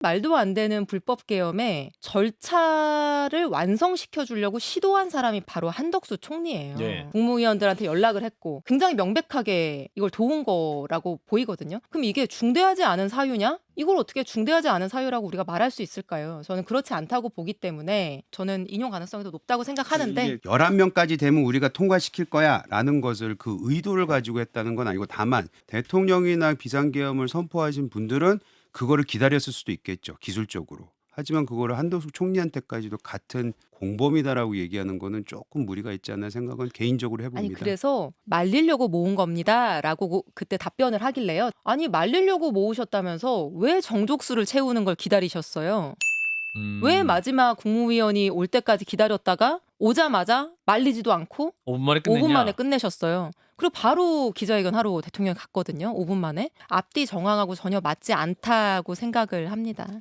말도 안 되는 불법 계엄에 절차를 완성시켜 주려고 시도한 사람이 바로 한덕수 총리예요. 네. 국무위원들한테 연락을 했고 굉장히 명백하게 이걸 도운 거라고 보이거든요. 그럼 이게 중대하지 않은 사유냐? 이걸 어떻게 중대하지 않은 사유라고 우리가 말할 수 있을까요? 저는 그렇지 않다고 보기 때문에 저는 인용 가능성이 더 높다고 생각하는데 이게 11명까지 되면 우리가 통과시킬 거야라는 것을 그 의도를 가지고 했다는 건 아니고 다만 대통령이나 비상계엄을 선포하신 분들은 그거를 기다렸을 수도 있겠죠. 기술적으로. 하지만 그거를 한덕수 총리한테까지도 같은 공범이다라고 얘기하는 거는 조금 무리가 있지 않나 생각은 개인적으로 해봅니다. 아니 그래서 말리려고 모은 겁니다라고 고- 그때 답변을 하길래요. 아니 말리려고 모으셨다면서 왜 정족수를 채우는 걸 기다리셨어요? 음. 왜 마지막 국무위원이 올 때까지 기다렸다가 오자마자 말리지도 않고 5분 만에 끝냈냐? 5분 만에 끝내셨어요. 그리고 바로 기자회견 하러 대통령이 갔거든요. 5분 만에 앞뒤 정황하고 전혀 맞지 않다고 생각을 합니다.